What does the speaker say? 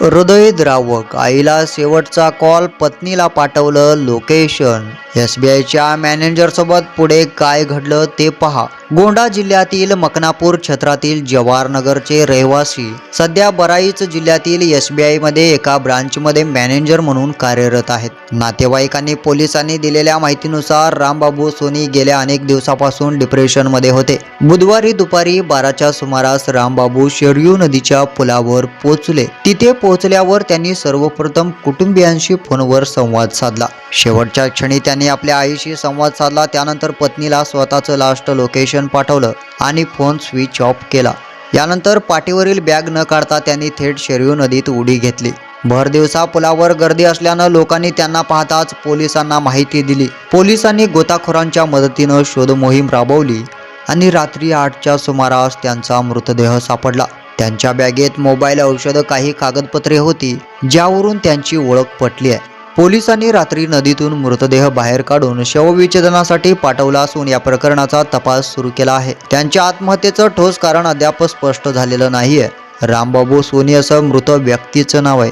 हृदयद्रावक. आईला शेवटचा कॉल पत्नीला पाठवलं लोकेशन. एस बी आयच्या मॅनेजरसोबत पुढे काय घडलं ते पहा. गोंडा जिल्ह्यातील मकनापूर क्षेत्रातील जवाहरनगरचे रहिवासी. सध्या बराईच जिल्ह्यातील एस बी आयमध्ये एका ब्रांचमध्ये मॅनेजर म्हणून कार्यरत आहेत. नातेवाईकांनी पोलिसांनी दिलेल्या माहितीनुसार रामबाबू सोनी गेल्या अनेक दिवसापासून डिप्रेशनमध्ये होते. बुधवारी दुपारी बाराच्या सुमारास रामबाबू शेरयू नदीच्या पुलावर पोचले. तिथे पोहोचल्यावर त्यांनी सर्वप्रथम कुटुंबियांशी फोनवर संवाद साधला. शेवटच्या क्षणी त्यांनी आपल्या आईशी संवाद साधला. त्यानंतर पत्नीला स्वतःचं लास्ट लोकेशन पाठवलं आणि फोन स्विच ऑफ केला. यानंतर पाठीवरील बॅग न काढता त्यांनी थेट शेरयू नदीत उडी घेतली. भर दिवसा पुलावर गर्दी असल्यानं लोकांनी त्यांना पाहताच पोलिसांना माहिती दिली. पोलिसांनी गोताखोरांच्या मदतीनं शोध मोहीम राबवली आणि रात्री आठच्या सुमारास त्यांचा मृतदेह सापडला. त्यांच्या बॅगेत मोबाईल औषधं काही कागदपत्रे होती ज्यावरून त्यांची ओळख पटली आहे. पोलिसांनी रात्री नदीतून मृतदेह बाहेर काढून शवविच्छेदनासाठी पाठवला असून या प्रकरणाचा तपास सुरू केला आहे. त्यांच्या आत्महत्येचं ठोस कारण अद्याप स्पष्ट झालेलं नाहीये. रामबाबू सोनी असं मृत व्यक्तीचं नाव आहे.